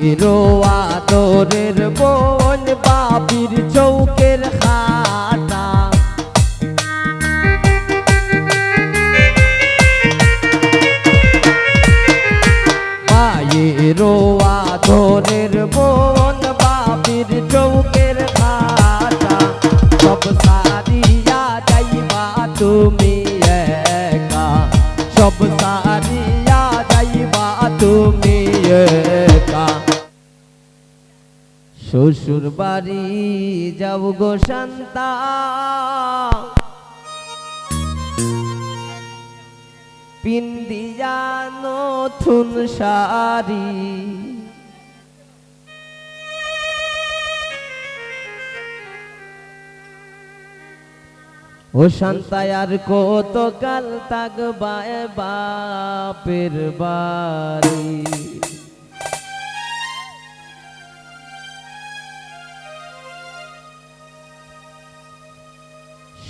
এরো আদরের বোন বাবির চৌকের খাটা মায়েরো আদরের বোন বাবির চৌকের খাটা সব সারিয়া যাইবা তুমি একা, সব শ্বশুর বাড়ি যাব গো শান্তা। পিন্দিয়া নথুন শাড়ি। ও শান্তায় আর কত কাল তাকবায় বাপের বাড়ি।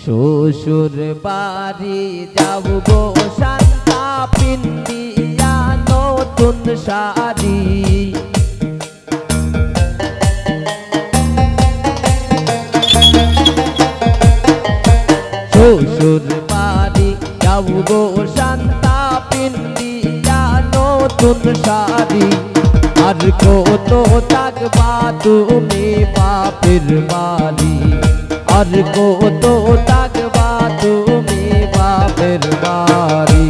শ্বশুর বাড়ি যাব গো শান্তা পিন্দিয়া নতুন শাড়ি। শ্বশুর বাড়ি যাব গো শান্তা পিন্দিয়া নতুন শাড়ি। আর কত থাকবা তুমি বাপের বাড়ি। আর কত থাকবা তুমি বাপের বাড়ি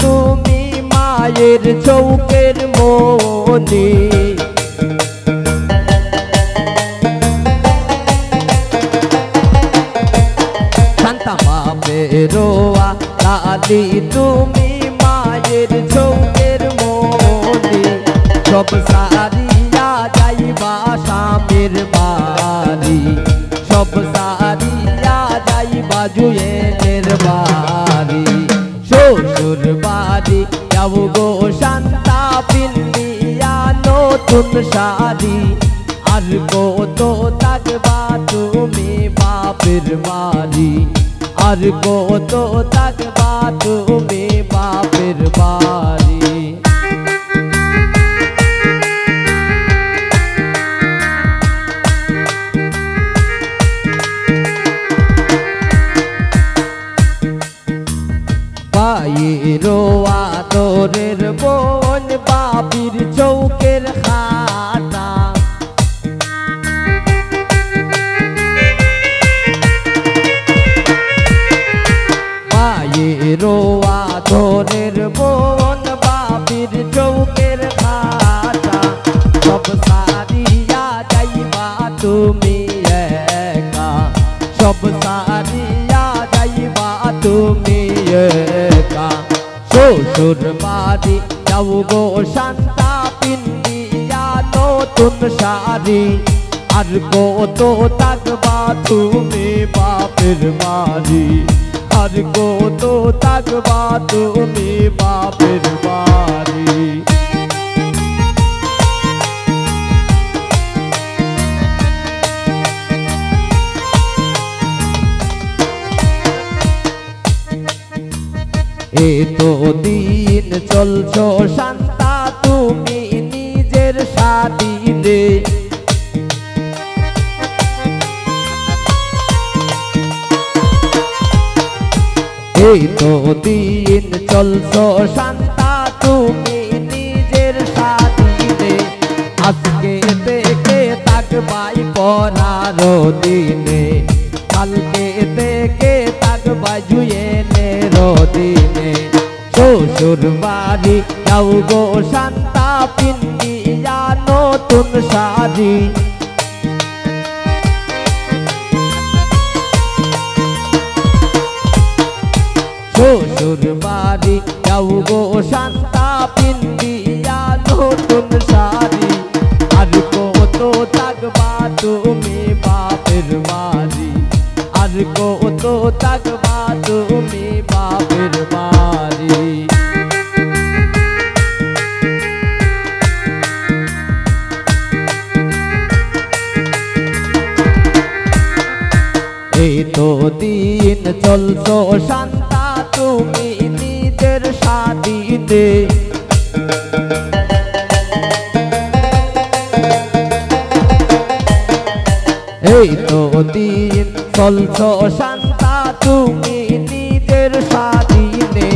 তুমি মায়ের চৌকের মনি সব সারিয়া যাইবা স্বামীর বাড়ি। সব সারিয়া যাইবা জুয়েলের বাড়ি। শ্বশুর বাড়ি যাব গো শান্তা পিন্দিয়া নতুন শাড়ি। আর কত থাকবা তুমি বাপের বাড়ি। আর কত থাকবা তুমি বাপের বাড়ি। পায়েরো আদরের বোন বাবির চৌকের খাটা। গো শান্তা পিন্দিয়া নতুন শাড়ি। আর কত থাকবা তুমি বাপের বাড়ি। আর কত থাকবা তুমি বাপের বাড়ি। এ তো দিন চলছ শান্তা, তুমি নিজের এই তো দিন চলছ শান্তা, তুমি নিজের স্বাধীনে আজকে দেখে তাকবাই পরার দিনে। যাও গো শান্তা পিন্দিয়া নতুন শাড়ি শ্বশুর বাড়ি যাও গো শান্তা পিন্দিয়া নতুন শাড়ি আর কত থাকবা তুমি বাপের বাড়ি। আর কত থাকবা তো দিন চলছো শান্তা, তুমি নিজের স্বাধীনে এই তো দিন চলছো শান্তা, তুমি নিজের স্বাধীনে।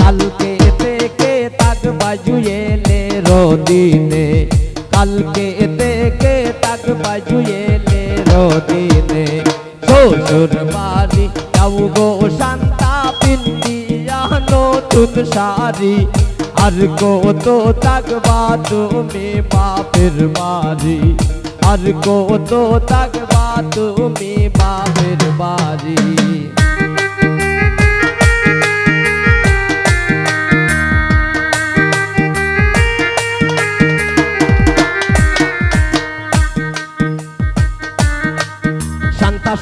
কালকে থেকে তাক বাজুয়েলে রদিনে। কালকে থেকে তাক রদিনে শ্বশুর বাড়ি যাও গো শান্তা পিন্দিয়া নতুন শাড়ি আর কত থাকবা তুমি বাপের বাড়ি। আর কত থাকবা তুমি বাপের বাড়ি।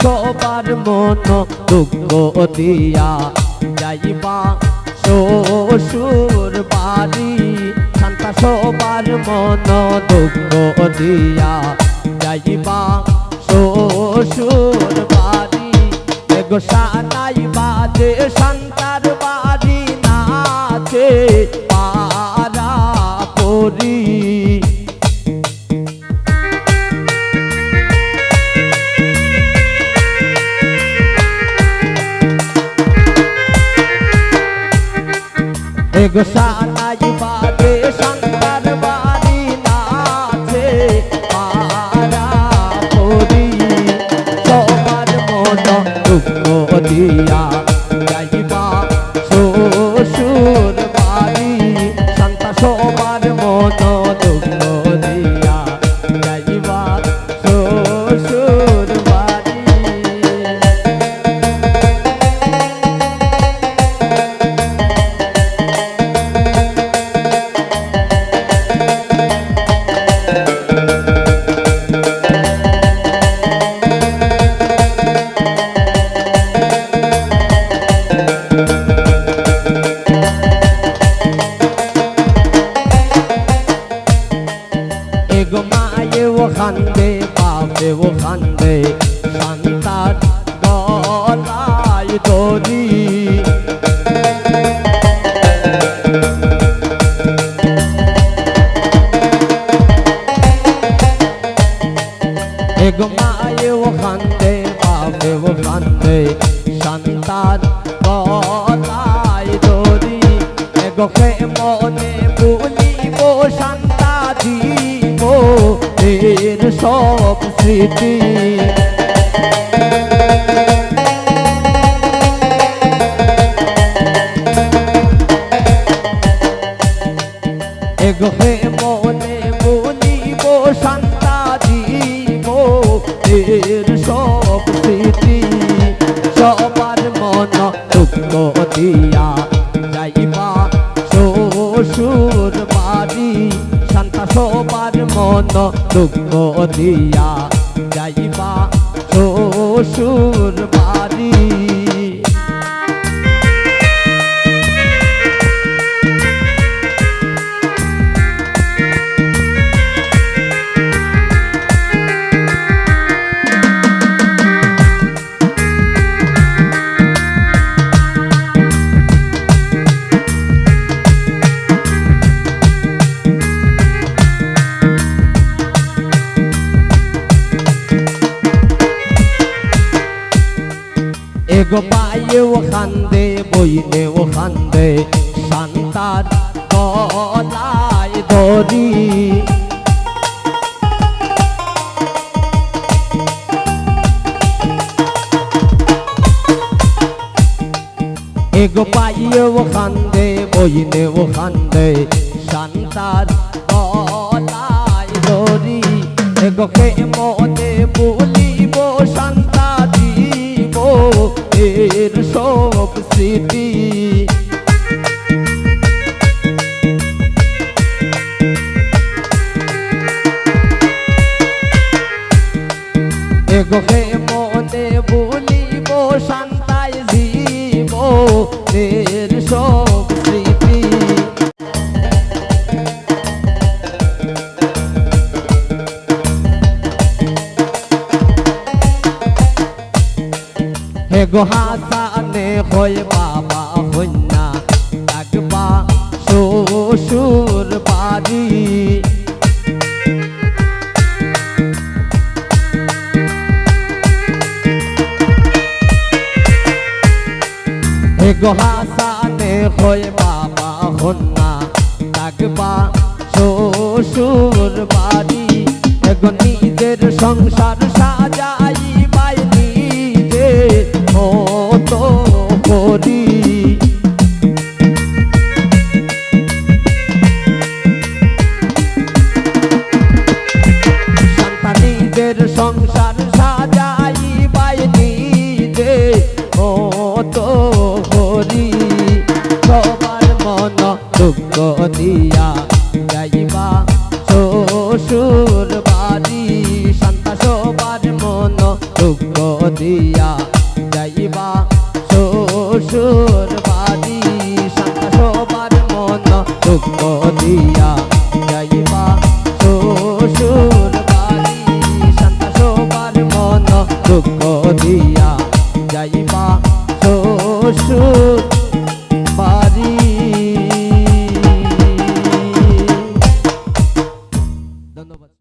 সবার মন দুঃখ দিয়া যাইবা। শ্বশুর বাড়ি, শান্তা সবার মন দুঃখ দিয়া যাইবা। শ্বশুর বাড়ি, এগো সানাই বাজে শান্তার সানাই বাজে শঙ্কর বাড়ি নাচে পারা সবার মন দুঃখ দিয়া। সন্তান গলায় এগো মায়ে ও খান্দে বাপে ও খান্দে সন্তান গলায় দড়ি এগো মনে বলিব এর সব স্মৃতি। সব স্মৃতি। সবার মন দুঃখ দিয়া যাইবা শ্বশুর বাড়ি এগো পায়ে ও খান্দে বইনে ও খান্দে শান্তার গলায় দড়ি। এগো পাইয়ে ও খান্দে বইনে ও খান্দে শান্তার গলায় দড়ি। এগো কে মনে বলিব এগো হয় বাবা হন্যা থাকবা শ্বশুর বাড়ি। এগো হয় বাবা হন্যা থাকবা শ্বশুর বাড়ি। এগো নিজের সংসার সংসার